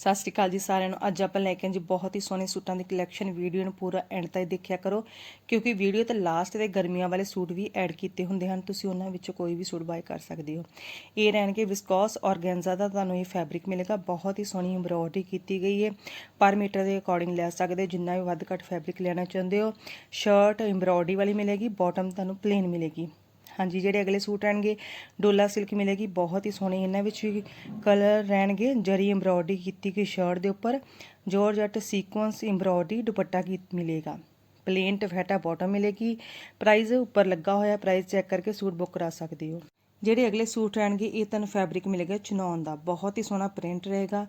ਸਤਿ ਸ਼੍ਰੀ ਅਕਾਲ ਜੀ ਸਾਰਿਆਂ ਨੂੰ। ਅੱਜ ਆਪਾਂ ਲੈ ਕੇ ਆਏ ਜੀ ਬਹੁਤ ਹੀ ਸੋਹਣੇ ਸੂਟਾਂ ਦੀ ਕਲੈਕਸ਼ਨ ਵੀਡੀਓ ਨੂੰ ਪੂਰਾ ਐਂਡ ਤੱਕ ਦੇਖਿਆ ਕਰੋ, ਕਿਉਂਕਿ ਵੀਡੀਓ ਤੇ ਲਾਸਟ ਤੇ ਗਰਮੀਆਂ ਵਾਲੇ ਸੂਟ ਵੀ ਐਡ ਕੀਤੇ ਹੁੰਦੇ ਹਨ। ਤੁਸੀਂ ਉਹਨਾਂ ਵਿੱਚੋਂ ਕੋਈ ਵੀ ਸੂਟ ਬਾਏ ਕਰ ਸਕਦੇ ਹੋ। ਇਹ ਰਹਿਣਗੇ ਵਿਸਕੋਸ ਔਰਗੈਂਜ਼ਾ ਦਾ ਤੁਹਾਨੂੰ ਇਹ ਫੈਬਰਿਕ ਮਿਲੇਗਾ। ਬਹੁਤ ਹੀ ਸੋਹਣੀ ਐਮਬ੍ਰੋਇਡਰੀ ਕੀਤੀ ਗਈ ਹੈ। ਪਰ ਮੀਟਰ ਦੇ ਅਕੋਰਡਿੰਗ ਲੈ ਸਕਦੇ ਹੋ। ਜਿੰਨਾ ਵੀ ਵੱਧ ਘੱਟ ਫੈਬਰਿਕ ਲੈਣਾ ਚਾਹੁੰਦੇ ਹੋ ਸ਼ਰਟ ਐਮਬ੍ਰੋਇਡਰੀ ਵਾਲੀ ਮਿਲੇਗੀ ਬਾਟਮ ਤੁਹਾਨੂੰ ਪਲੇਨ ਮਿਲੇਗੀ। ਹਾਂਜੀ, ਜਿਹੜੇ ਅਗਲੇ ਸੂਟ ਰਹਿਣਗੇ ਡੋਲਾ ਸਿਲਕ ਮਿਲੇਗੀ, ਬਹੁਤ ਹੀ ਸੋਹਣੇ ਇਹਨਾਂ ਵਿੱਚ ਵੀ ਕਲਰ ਰਹਿਣਗੇ। ਜਰੀ ਐਮਬ੍ਰੋਇਡਰੀ ਕੀਤੀ ਗਈ ਸ਼ਰਟ ਦੇ ਉੱਪਰ ਜੋਰਜਟ ਸੀਕੁਐਂਸ ਐਮਬ੍ਰੋਇਡਰੀ ਦੁਪੱਟਾ ਕੀ ਮਿਲੇਗਾ। ਪਲੇਨ ਟਫੈਟਾ ਬਾਟਮ ਮਿਲੇਗੀ। ਪ੍ਰਾਈਸ ਉੱਪਰ ਲੱਗਾ ਹੋਇਆ ਪ੍ਰਾਈਸ ਚੈੱਕ ਕਰਕੇ ਸੂਟ ਬੁੱਕ ਕਰਾ ਸਕਦੇ ਹੋ। ਜਿਹੜੇ ਅਗਲੇ ਸੂਟ ਰਹਿਣਗੇ ਇਹ ਤੁਹਾਨੂੰ ਫੈਬਰਿਕ ਮਿਲੇਗਾ ਚਨੌਨ ਦਾ। ਬਹੁਤ ਹੀ ਸੋਹਣਾ ਪ੍ਰਿੰਟ ਰਹੇਗਾ।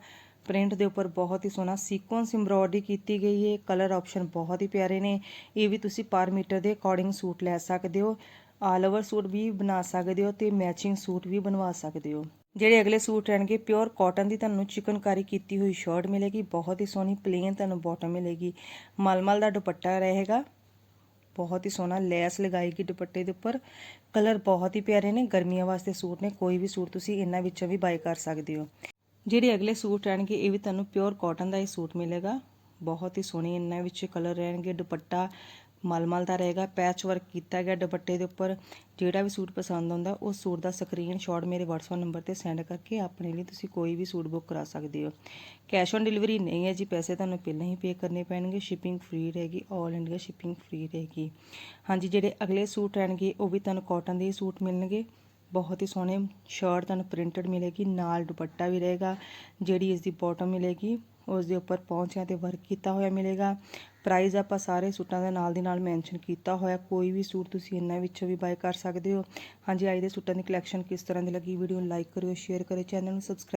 ਪ੍ਰਿੰਟ ਦੇ ਉੱਪਰ ਬਹੁਤ ਹੀ ਸੋਹਣਾ ਸੀਕੁਐਂਸ ਐਮਬ੍ਰੋਇਡਰੀ ਕੀਤੀ ਗਈ ਹੈ। ਕਲਰ ਆਪਸ਼ਨ ਬਹੁਤ ਹੀ ਪਿਆਰੇ ਨੇ। ਇਹ ਵੀ ਤੁਸੀਂ ਪਰ ਮੀਟਰ ਦੇ ਅਕੋਰਡਿੰਗ ਸੂਟ ਲੈ ਸਕਦੇ ਹੋ। ਆਲ ਓਵਰ ਸੂਟ ਵੀ ਬਣਾ ਸਕਦੇ ਹੋ ਤੇ ਮੈਚਿੰਗ ਸੂਟ ਵੀ ਬਣਵਾ ਸਕਦੇ ਹੋ। ਜਿਹੜੇ ਅਗਲੇ ਸੂਟ ਰਹਿਣਗੇ ਪਿਓਰ ਕਾਟਨ ਦੀ ਤੁਹਾਨੂੰ ਚਿਕਨਕਾਰੀ ਕੀਤੀ ਹੋਈ ਸ਼ਰਟ ਮਿਲੇਗੀ, ਬਹੁਤ ਹੀ ਸੋਹਣੀ ਪਲੇਨ ਤੁਹਾਨੂੰ ਬਾਟਮ ਮਿਲੇਗੀ। ਮਲਮਲ ਦਾ ਦੁਪੱਟਾ ਰਹੇਗਾ, ਬਹੁਤ ਹੀ ਸੋਹਣਾ ਲੈਸ ਲਗਾਏਗੀ ਦੁਪੱਟੇ ਦੇ ਉੱਪਰ। ਕਲਰ ਬਹੁਤ ਹੀ ਪਿਆਰੇ ਨੇ, ਗਰਮੀਆਂ ਵਾਸਤੇ ਸੂਟ ਨੇ, ਕੋਈ ਵੀ ਸੂਟ ਤੁਸੀਂ ਇਹਨਾਂ ਵਿੱਚੋਂ ਵੀ ਬਾਈ ਕਰ ਸਕਦੇ ਹੋ। ਜਿਹੜੇ ਅਗਲੇ ਸੂਟ ਰਹਿਣਗੇ, ਇਹ ਵੀ ਤੁਹਾਨੂੰ ਪਿਓਰ ਕਾਟਨ ਦਾ ਹੀ ਸੂਟ ਮਿਲੇਗਾ। ਬਹੁਤ ਹੀ ਸੋਹਣੇ ਇਹਨਾਂ ਵਿੱਚ ਕਲਰ ਰਹਿਣਗੇ, ਦੁਪੱਟਾ ਮਲਮਲ ਦਾ ਰਹੇਗਾ ਪੈਚ ਵਰਕ ਕੀਤਾ ਗਿਆ ਦੁਪੱਟੇ ਦੇ ਉੱਪਰ। ਜਿਹੜਾ ਵੀ ਸੂਟ ਪਸੰਦ ਆਉਂਦਾ, ਉਸ ਸੂਟ ਦਾ ਸਕਰੀਨਸ਼ਾਟ ਮੇਰੇ WhatsApp ਨੰਬਰ ਤੇ ਸੈਂਡ ਕਰਕੇ ਆਪਣੇ ਲਈ ਤੁਸੀਂ ਕੋਈ ਵੀ ਸੂਟ ਬੁੱਕ ਕਰਾ ਸਕਦੇ ਹੋ। ਕੈਸ਼ ਔਨ ਡਿਲੀਵਰੀ ਨਹੀਂ ਹੈ ਜੀ, ਪੈਸੇ ਤੁਹਾਨੂੰ ਪਹਿਲਾਂ ਹੀ ਪੇ ਕਰਨੇ ਪੈਣਗੇ। ਸ਼ਿਪਿੰਗ ਫ੍ਰੀ ਰਹੇਗੀ 올 ਇੰਡੀਆ ਸ਼ਿਪਿੰਗ ਫ੍ਰੀ ਰਹੇਗੀ। ਹਾਂਜੀ, ਜਿਹੜੇ ਅਗਲੇ ਸੂਟ ਰਹਿਣਗੇ, ਉਹ ਵੀ ਤੁਹਾਨੂੰ ਕਾਟਨ ਦੇ ਸੂਟ ਮਿਲਣਗੇ। ਬਹੁਤ ਹੀ ਸੋਹਣੇ ਸ਼ਰਟ ਤੁਹਾਨੂੰ ਪ੍ਰਿੰਟਡ ਮਿਲੇਗੀ, ਨਾਲ ਦੁਪੱਟਾ ਵੀ ਰਹੇਗਾ, ਜਿਹੜੀ ਇਸ ਦੀ ਬਾਟਮ ਮਿਲੇਗੀ। ਉਸ ਦੇ ਉੱਪਰ ਪੌਂਚਿਆਂ ਤੇ ਵਰਕ ਕੀਤਾ ਹੋਇਆ ਮਿਲੇਗਾ। ਪ੍ਰਾਈਸ ਆਪਾਂ ਸਾਰੇ ਸੂਟਾਂ ਦੇ ਨਾਲ ਦੀ ਨਾਲ ਮੈਂਸ਼ਨ ਕੀਤਾ ਹੋਇਆ। ਕੋਈ ਵੀ ਸੂਟ ਤੁਸੀਂ ਇਹਨਾਂ ਵਿੱਚੋਂ ਵੀ ਬਾਏ ਕਰ ਸਕਦੇ ਹੋ। ਹਾਂਜੀ, ਅੱਜ ਦੇ ਸੂਟਾਂ ਦੀ ਕਲੈਕਸ਼ਨ ਕਿਸ ਤਰ੍ਹਾਂ ਦੀ ਲੱਗੀ? ਵੀਡੀਓ ਨੂੰ ਲਾਈਕ ਕਰਿਓ ਸ਼ੇਅਰ ਕਰਿਓ ਚੈਨਲ ਨੂੰ ਸਬਸਕ੍ਰਾਈਬ